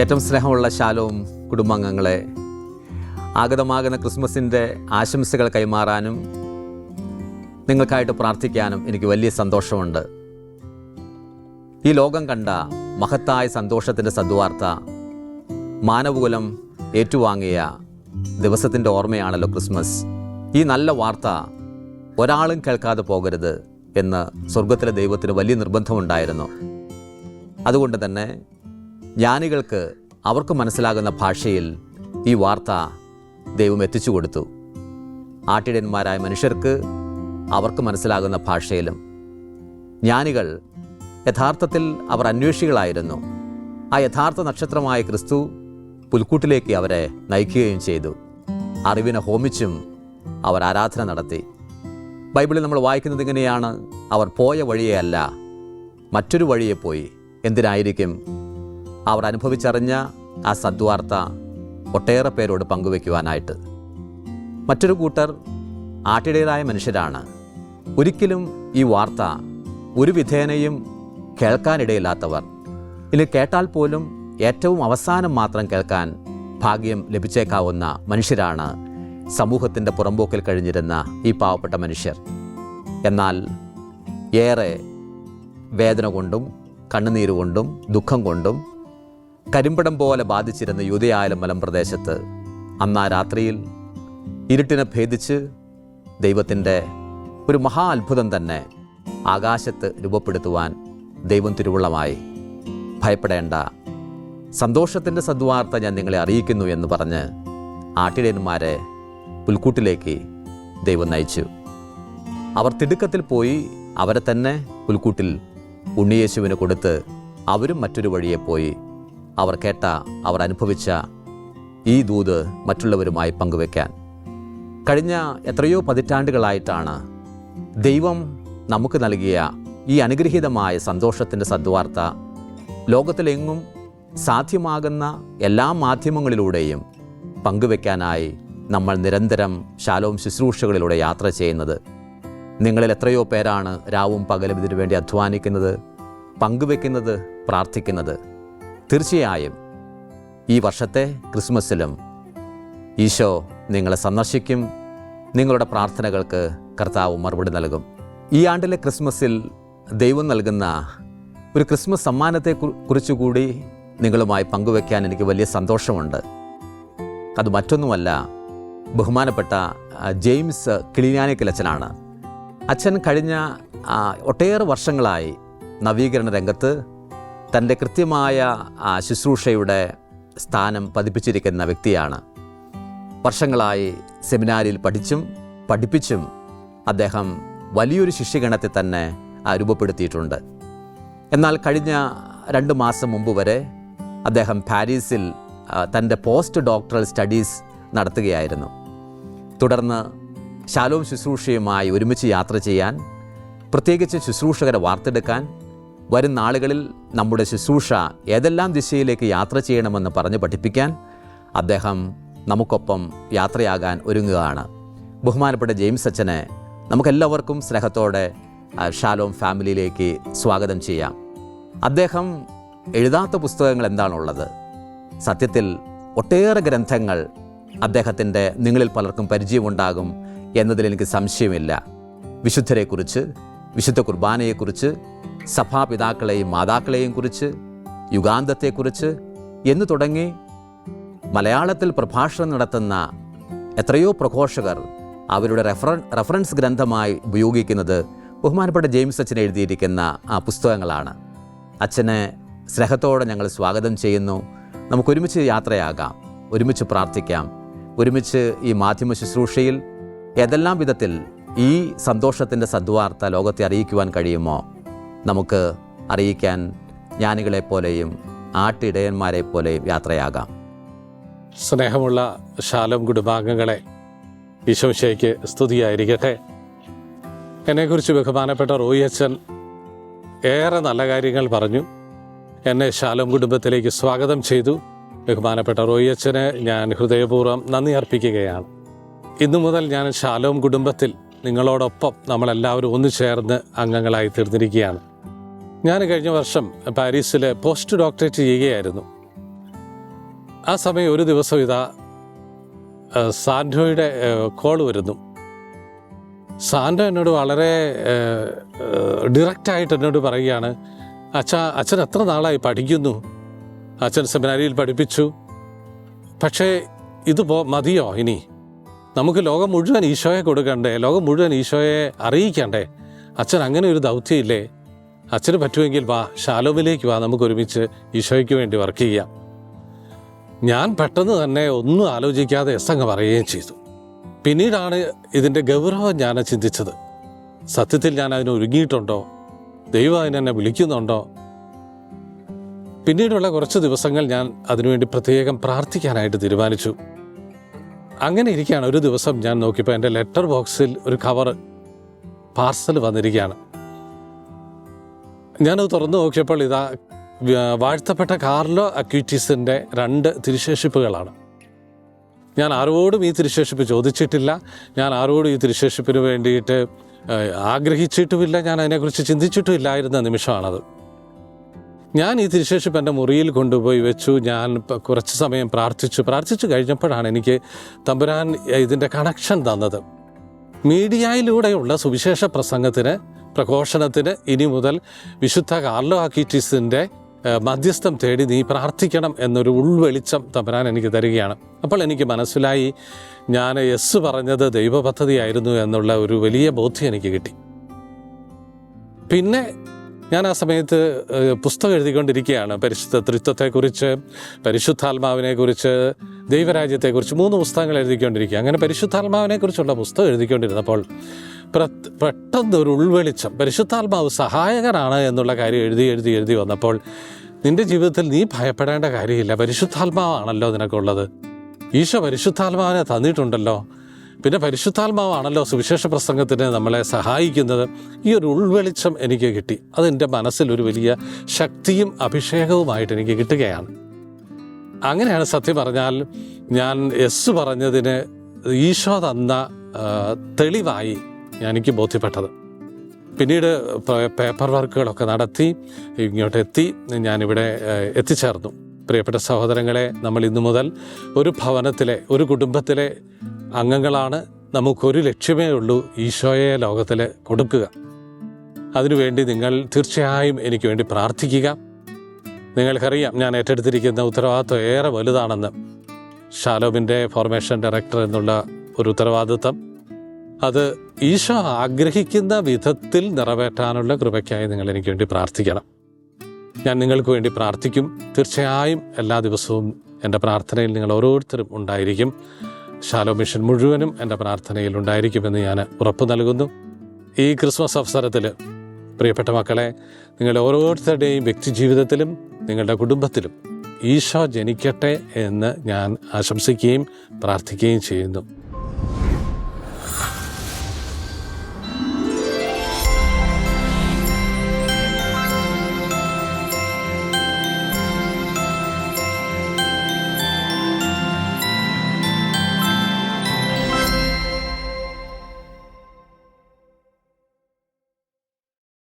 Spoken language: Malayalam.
ഏറ്റവും സ്നേഹമുള്ള ശാലവും കുടുംബാംഗങ്ങളെ ആഗതമാകുന്ന ക്രിസ്മസിന്റെ ആശംസകൾ കൈമാറാനും നിങ്ങൾക്കായിട്ട് പ്രാർത്ഥിക്കാനും എനിക്ക് വലിയ സന്തോഷമുണ്ട്. ഈ ലോകം കണ്ട മഹത്തായ സന്തോഷത്തിന്റെ സദ്വാർത്ത മാനവകുലം ഏറ്റുവാങ്ങിയ ദിവസത്തിന്റെ ഓർമ്മയാണല്ലോ ക്രിസ്മസ്. ഈ നല്ല വാർത്ത ഒരാളും കേൾക്കാതെ പോകരുത് എന്ന് സ്വർഗത്തിലെ ദൈവത്തിന് വലിയ നിർബന്ധമുണ്ടായിരുന്നു. അതുകൊണ്ട് തന്നെ ജ്ഞാനികൾക്ക് അവർക്ക് മനസ്സിലാകുന്ന ഭാഷയിൽ ഈ വാർത്ത ദൈവം എത്തിച്ചു കൊടുത്തു. ആട്ടിടയന്മാരായ മനുഷ്യർക്ക് അവർക്ക് മനസ്സിലാകുന്ന ഭാഷയിലും ജ്ഞാനികൾ യഥാർത്ഥത്തിൽ അവർ അന്വേഷികളായിരുന്നു. ആ യഥാർത്ഥ നക്ഷത്രമായ ക്രിസ്തു പുൽക്കൂട്ടിലേക്ക് അവരെ നയിക്കുകയും ചെയ്തു. അറിവിനെ ഹോമിച്ചും അവർ ആരാധന നടത്തി. ബൈബിളിൽ നമ്മൾ വായിക്കുന്നത് ഇങ്ങനെയാണ് അവർ പോയ വഴിയെ അല്ല മറ്റൊരു വഴിയെ പോയി. എന്തിനായിരിക്കും അവർ അനുഭവിച്ചറിഞ്ഞ ആ സദ്വാർത്ത ഒട്ടേറെ പേരോട് പങ്കുവെക്കുവാനായിട്ട് മറ്റൊരു കൂട്ടർ ആട്ടിടയരായ മനുഷ്യരാണ്. ഒരിക്കലും ഈ വാർത്ത ഒരു വിധേനയും കേൾക്കാനിടയില്ലാത്തവർ. ഇനി കേട്ടാൽ പോലും ഏറ്റവും അവസാനം മാത്രം കേൾക്കാൻ ഭാഗ്യം ലഭിച്ചേക്കാവുന്ന മനുഷ്യരാണ് സമൂഹത്തിന്റെ പുറമ്പോക്കിൽ കഴിഞ്ഞിരുന്ന ഈ പാവപ്പെട്ട മനുഷ്യർ. എന്നാൽ ഏറെ വേദന കൊണ്ടും കണ്ണുനീര് കൊണ്ടും ദുഃഖം കൊണ്ടും കരിമ്പടം പോലെ ബാധിച്ചിരുന്ന യൂതയായാലും മലമ്പ്രദേശത്ത് അന്നാ രാത്രിയിൽ ഇരുട്ടിനെ ഭേദിച്ച് ദൈവത്തിന്റെ ഒരു മഹാ അത്ഭുതം തന്നെ ആകാശത്ത് രൂപപ്പെടുത്തുവാൻ ദൈവം തിരുവുള്ളമായി ഭയപ്പെടേണ്ട. സന്തോഷത്തിന്റെ സദ്വാർത്ത ഞാൻ നിങ്ങളെ അറിയിക്കുന്നു എന്ന് പറഞ്ഞ് ആട്ടിടയന്മാരെ പുൽക്കൂട്ടിലേക്ക് ദൈവം നയിച്ചു. അവർ തിടുക്കത്തിൽ പോയി അവരെ തന്നെ പുൽക്കൂട്ടിൽ ഉണ്ണിയേശുവിന് കൊടുത്ത് അവരും മറ്റൊരു വഴിയെ പോയി അവർ കേട്ട അവർ അനുഭവിച്ച ഈ ദൂത് മറ്റുള്ളവരുമായി പങ്കുവെക്കാൻ. കഴിഞ്ഞ എത്രയോ പതിറ്റാണ്ടുകളായിട്ടാണ് ദൈവം നമുക്ക് നൽകിയ ഈ അനുഗ്രഹീതമായ സന്തോഷത്തിന്റെ സദ്വാർത്ത ലോകത്തിലെങ്ങും സാധ്യമാകുന്ന എല്ലാ മാധ്യമങ്ങളിലൂടെയും പങ്കുവെക്കാനായി നമ്മൾ നിരന്തരം ശാലവും ശുശ്രൂഷകളിലൂടെ യാത്ര ചെയ്യുന്നത്. നിങ്ങളിൽ എത്രയോ പേരാണ് രാവും പകലും ഇതിനു വേണ്ടി അധ്വാനിക്കുന്നത് പങ്കുവെക്കുന്നത് പ്രാർത്ഥിക്കുന്നത്. തീർച്ചയായും ഈ വർഷത്തെ ക്രിസ്മസിലും ഈശോ നിങ്ങളെ സന്ദർശിക്കും. നിങ്ങളുടെ പ്രാർത്ഥനകൾക്ക് കർത്താവ് മറുപടി നൽകും. ഈ ആണ്ടിലെ ക്രിസ്മസിൽ ദൈവം നൽകുന്ന ഒരു ക്രിസ്മസ് സമ്മാനത്തെ കുറിച്ചുകൂടി നിങ്ങളുമായി പങ്കുവെക്കാൻ എനിക്ക് വലിയ സന്തോഷമുണ്ട്. അത് മറ്റൊന്നുമല്ല ബഹുമാനപ്പെട്ട ജെയിംസ് കിളിയാനിക്കലച്ചനാണ് അച്ഛൻ കഴിഞ്ഞ ഒട്ടേറെ വർഷങ്ങളായി നവീകരണ രംഗത്ത് തന്റെ കൃത്യമായ ശുശ്രൂഷയുടെ സ്ഥാനം പതിപ്പിച്ചിരിക്കുന്ന വ്യക്തിയാണ്. വർഷങ്ങളായി സെമിനാരിൽ പഠിച്ചും പഠിപ്പിച്ചും അദ്ദേഹം വലിയൊരു ശിഷ്യഗണത്തെ തന്നെ രൂപപ്പെടുത്തിയിട്ടുണ്ട്. എന്നാൽ കഴിഞ്ഞ രണ്ട് മാസം മുമ്പ് വരെ അദ്ദേഹം പാരീസിൽ തന്റെ പോസ്റ്റ് ഡോക്ടറൽ സ്റ്റഡീസ് നടത്തുകയായിരുന്നു. തുടർന്ന് ശാലോം ശുശ്രൂഷയുമായി ഒരുമിച്ച് യാത്ര ചെയ്യാൻ പ്രത്യേകിച്ച് ശുശ്രൂഷകരെ വാർത്തെടുക്കാൻ വരും നാളുകളിൽ നമ്മുടെ ശുശ്രൂഷ ഏതെല്ലാം ദിശയിലേക്ക് യാത്ര ചെയ്യണമെന്ന് പറഞ്ഞ് പഠിപ്പിക്കാൻ അദ്ദേഹം നമുക്കൊപ്പം യാത്രയാകാൻ ഒരുങ്ങുകയാണ്. ബഹുമാനപ്പെട്ട ജെയിംസ് അച്ഛനെ നമുക്കെല്ലാവർക്കും സ്നേഹത്തോടെ ഷാലോം ഫാമിലിയിലേക്ക് സ്വാഗതം ചെയ്യാം. അദ്ദേഹം എഴുതാത്ത പുസ്തകങ്ങൾ എന്താണുള്ളത്? സത്യത്തിൽ ഒട്ടേറെ ഗ്രന്ഥങ്ങൾ അദ്ദേഹത്തിന്റെ നിങ്ങളിൽ പലർക്കും പരിചയമുണ്ടാകും എന്നതിൽ എനിക്ക് സംശയമില്ല. വിശുദ്ധരെക്കുറിച്ച് വിശുദ്ധ കുർബാനയെക്കുറിച്ച് സഭാപിതാക്കളെയും മാതാക്കളെയും കുറിച്ച് യുഗാന്തത്തെക്കുറിച്ച് എന്ന് തുടങ്ങി മലയാളത്തിൽ പ്രഭാഷണം നടത്തുന്ന എത്രയോ പ്രഘോഷകർ അവരുടെ റെഫറൻ റെഫറൻസ് ഗ്രന്ഥമായി ഉപയോഗിക്കുന്നത് ബഹുമാനപ്പെട്ട ജെയിംസ് അച്ഛൻ എഴുതിയിരിക്കുന്ന ആ പുസ്തകങ്ങളാണ്. അച്ഛനെ സ്നേഹത്തോടെ ഞങ്ങൾ സ്വാഗതം ചെയ്യുന്നു. നമുക്കൊരുമിച്ച് യാത്രയാകാം ഒരുമിച്ച് പ്രാർത്ഥിക്കാം ഒരുമിച്ച് ഈ മാധ്യമ ശുശ്രൂഷയിൽ ഏതെല്ലാം വിധത്തിൽ ഈ സന്തോഷത്തിന്റെ സദ്വാർത്ത ലോകത്തെ അറിയിക്കുവാൻ കഴിയുമോ നമുക്ക് അറിയിക്കാൻ ജ്ഞാനികളെപ്പോലെയും ആട്ടിടയന്മാരെ പോലെയും യാത്രയാകാം. സ്നേഹമുള്ള ശാലം കുടുംബാംഗങ്ങളെ ഈശോശയ്ക്ക് സ്തുതിയായിരിക്കട്ടെ. എന്നെക്കുറിച്ച് ബഹുമാനപ്പെട്ട റോയി അച്ഛൻ ഏറെ നല്ല കാര്യങ്ങൾ പറഞ്ഞു. എന്നെ ശാലം കുടുംബത്തിലേക്ക് സ്വാഗതം ചെയ്തു. ബഹുമാനപ്പെട്ട റോയി അച്ഛന് ഞാൻ ഹൃദയപൂർവം നന്ദി അർപ്പിക്കുകയാണ്. ഇന്നു മുതൽ ഞാൻ ശാലോം കുടുംബത്തിൽ നിങ്ങളോടൊപ്പം നമ്മളെല്ലാവരും ഒന്നു ചേർന്ന് അംഗങ്ങളായി തീർന്നിരിക്കുകയാണ്. ഞാൻ കഴിഞ്ഞ വർഷം പാരീസിൽ പോസ്റ്റ് ഡോക്ടറേറ്റ് ചെയ്യുകയായിരുന്നു. ആ സമയം ഒരു ദിവസം ഇതാ സാൻഡോയുടെ കോൾ വരുന്നു. സാൻഡോ എന്നോട് വളരെ ഡിറക്റ്റായിട്ട് എന്നോട് പറയുകയാണ് അച്ഛ അച്ഛൻ എത്ര നാളായി പഠിക്കുന്നു? അച്ഛൻ സെമിനാരിയിൽ പഠിപ്പിച്ചു. പക്ഷേ ഇത് പോ മതിയോ ഇനി? നമുക്ക് ലോകം മുഴുവൻ ഈശോയെ കൊടുക്കണ്ടേ? ലോകം മുഴുവൻ ഈശോയെ അറിയിക്കണ്ടേ? അച്ഛൻ അങ്ങനെ ഒരു ദൗത്യമില്ലേ അച്ഛന് പറ്റുമെങ്കിൽ വാ ശാലോമിലേക്ക് വാ നമുക്ക് ഒരുമിച്ച് ഈശോയ്ക്ക് വേണ്ടി വർക്ക് ചെയ്യാം. ഞാൻ പെട്ടെന്ന് തന്നെ ഒന്നും ആലോചിക്കാതെ എസ് അങ്ങ് പറയുകയും ചെയ്തു. പിന്നീടാണ് ഇതിന്റെ ഗൗരവം ഞാൻ ചിന്തിച്ചത്. സത്യത്തിൽ ഞാൻ അതിന് ഒരുങ്ങിയിട്ടുണ്ടോ? ദൈവം അതിനെന്നെ വിളിക്കുന്നുണ്ടോ? പിന്നീടുള്ള കുറച്ച് ദിവസങ്ങൾ ഞാൻ അതിനുവേണ്ടി പ്രത്യേകം പ്രാർത്ഥിക്കാനായിട്ട് തീരുമാനിച്ചു. അങ്ങനെ ഇരിക്കുകയാണ്. ഒരു ദിവസം ഞാൻ നോക്കിയപ്പോൾ എന്റെ ലെറ്റർ ബോക്സിൽ ഒരു കവർ പാർസൽ വന്നിരിക്കുകയാണ്. ഞാനത് തുറന്നു നോക്കിയപ്പോൾ ഇതാ വാഴ്ത്തപ്പെട്ട കാർലോ അക്യൂറ്റീസിന്റെ രണ്ട് തിരുശേഷിപ്പുകളാണ്. ഞാൻ ആരോടും ഈ തിരുശേഷിപ്പ് ചോദിച്ചിട്ടില്ല. ഞാൻ ആരോടും ഈ തിരുശേഷിപ്പിന് വേണ്ടിയിട്ട് ആഗ്രഹിച്ചിട്ടുമില്ല. ഞാൻ അതിനെക്കുറിച്ച് ചിന്തിച്ചിട്ടുമില്ലായിരുന്ന നിമിഷമാണത്. ഞാൻ ഈ തിരുശേഷിപ്പ് എന്റെ മുറിയിൽ കൊണ്ടുപോയി വെച്ചു. ഞാൻ കുറച്ച് സമയം പ്രാർത്ഥിച്ചു. പ്രാർത്ഥിച്ചു കഴിഞ്ഞപ്പോഴാണ് എനിക്ക് തമ്പുരാൻ ഇതിന്റെ കണക്ഷൻ തന്നത്. മീഡിയയിലൂടെയുള്ള സുവിശേഷ പ്രസംഗത്തിന് പ്രഘോഷണത്തിന് ഇനി മുതൽ വിശുദ്ധ കാർലോ ആക്കീറ്റീസിന്റെ മധ്യസ്ഥം തേടി നീ പ്രാർത്ഥിക്കണം എന്നൊരു ഉൾവെളിച്ചം തമ്പരാൻ എനിക്ക് തരികയാണ്. അപ്പോൾ എനിക്ക് മനസ്സിലായി ഞാൻ യെസ് പറഞ്ഞത് ദൈവപദ്ധതിയായിരുന്നു എന്നുള്ള ഒരു വലിയ ബോധ്യം എനിക്ക് കിട്ടി. പിന്നെ ഞാൻ ആ സമയത്ത് പുസ്തകം എഴുതിക്കൊണ്ടിരിക്കുകയാണ്. പരിശുദ്ധ ത്രിത്വത്തെക്കുറിച്ച് പരിശുദ്ധാത്മാവിനെക്കുറിച്ച് ദൈവരാജ്യത്തെക്കുറിച്ച് മൂന്ന് പുസ്തകങ്ങൾ എഴുതിക്കൊണ്ടിരിക്കുക അങ്ങനെ പരിശുദ്ധാത്മാവിനെക്കുറിച്ചുള്ള പുസ്തകം എഴുതിക്കൊണ്ടിരുന്നപ്പോൾ പെട്ടെന്ന് ഒരു ഉൾവെളിച്ചം പരിശുദ്ധാത്മാവ് സഹായകനാണ് എന്നുള്ള കാര്യം എഴുതി എഴുതി എഴുതി വന്നപ്പോൾ നിന്റെ ജീവിതത്തിൽ നീ ഭയപ്പെടേണ്ട കാര്യമില്ല പരിശുദ്ധാത്മാവാണല്ലോ നിനക്കുള്ളത്. ഈശോ പരിശുദ്ധാത്മാവിനെ തന്നിട്ടുണ്ടല്ലോ. പിന്നെ പരിശുദ്ധാത്മാവാണല്ലോ സുവിശേഷ പ്രസംഗത്തിന് നമ്മളെ സഹായിക്കുന്നത്. ഈ ഒരു ഉൾവെളിച്ചം എനിക്ക് കിട്ടി. അതെന്റെ മനസ്സിൽ ഒരു വലിയ ശക്തിയും അഭിഷേകവുമായിട്ട് എനിക്ക് കിട്ടുകയാണ്. അങ്ങനെയാണ് സത്യം പറഞ്ഞാൽ ഞാൻ എസ് പറഞ്ഞതിന് ഈശോ തന്ന തെളിവായി എനിക്ക് ബോധ്യപ്പെട്ടത്. പിന്നീട് പേപ്പർ വർക്കുകളൊക്കെ നടത്തി ഇങ്ങോട്ട് എത്തി ഞാനിവിടെ എത്തിച്ചേർന്നു. പ്രിയപ്പെട്ട സഹോദരങ്ങളെ നമ്മൾ ഇന്നു മുതൽ ഒരു ഭവനത്തിലെ ഒരു കുടുംബത്തിലെ അംഗങ്ങളാണ് നമുക്കൊരു ലക്ഷ്യമേ ഉള്ളൂ ഈശോയെ ലോകത്തിൽ കൊടുക്കുക. അതിനുവേണ്ടി നിങ്ങൾ തീർച്ചയായും എനിക്ക് വേണ്ടി പ്രാർത്ഥിക്കുക. നിങ്ങൾക്കറിയാം ഞാൻ ഏറ്റെടുത്തിരിക്കുന്ന ഉത്തരവാദിത്വം ഏറെ വലുതാണെന്ന്. ഷാലോമിന്റെ ഫോർമേഷൻ ഡയറക്ടർ എന്നുള്ള ഒരു ഉത്തരവാദിത്വം. അത് ഈശോ ആഗ്രഹിക്കുന്ന വിധത്തിൽ നിറവേറ്റാനുള്ള കൃപയ്ക്കായി നിങ്ങൾ എനിക്ക് വേണ്ടി പ്രാർത്ഥിക്കണം. ഞാൻ നിങ്ങൾക്ക് വേണ്ടി പ്രാർത്ഥിക്കും. തീർച്ചയായും എല്ലാ ദിവസവും എന്റെ പ്രാർത്ഥനയിൽ നിങ്ങൾ ഓരോരുത്തരും ഉണ്ടായിരിക്കും. ശാലോ മിഷൻ മുഴുവനും എന്റെ പ്രാർത്ഥനയിൽ ഉണ്ടായിരിക്കുമെന്ന് ഞാൻ ഉറപ്പ് നൽകുന്നു. ഈ ക്രിസ്മസ് അവസരത്തിൽ പ്രിയപ്പെട്ട മക്കളെ നിങ്ങൾ ഓരോരുത്തരുടെയും വ്യക്തിജീവിതത്തിലും നിങ്ങളുടെ കുടുംബത്തിലും ഈശോ ജനിക്കട്ടെ എന്ന് ഞാൻ ആശംസിക്കുകയും പ്രാർത്ഥിക്കുകയും ചെയ്യുന്നു.